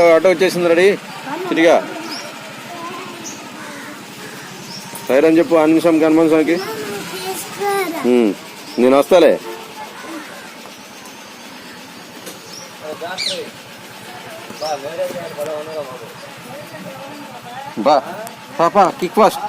Auto auto వచ్చేసింది ready. తిరిగా. Siren చెప్పు ఆంజనేయ స్వామికి హనుమాన్ స్వామికి. నేను వస్తాలే. బా పాపా కిక్ ఫాస్ట్.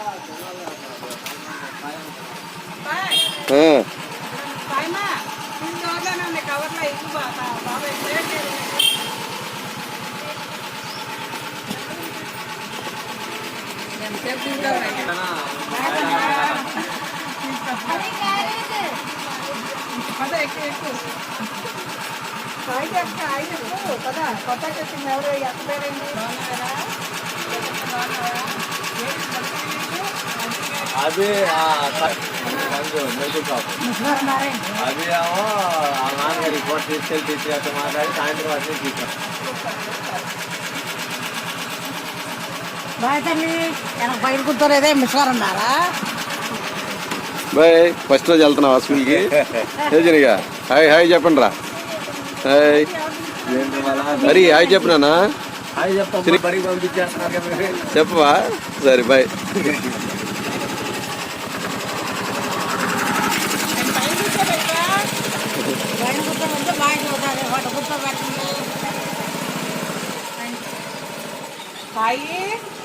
ఐదు పద కొత్తకి వచ్చింది ఎవరు ఎంత పేరేంటి అది ఆ స- రంగు మెరుగు షాపు అది ఏమో ఆ నాన్నగారి రిపోర్ట్ తీసుకెళ్ళి తీసుకెళ్తే మాట్లాడి సాయంత్రం వచ్చి తీసుకెళ్ళి బాయ్ తల్లి. వెనక బయట కూర్చోలేదే మిస్వారన్నారా బాయ్ ఫస్ట్ రోజు వెళ్తున్నావా స్కూల్కి ఏజనిగా హాయ్ హాయ్ చెప్పండి రా హాయ్ హరి హాయ్ చెప్పినానా మీరు. చెప్పవా? సరే బాయ్. పైన.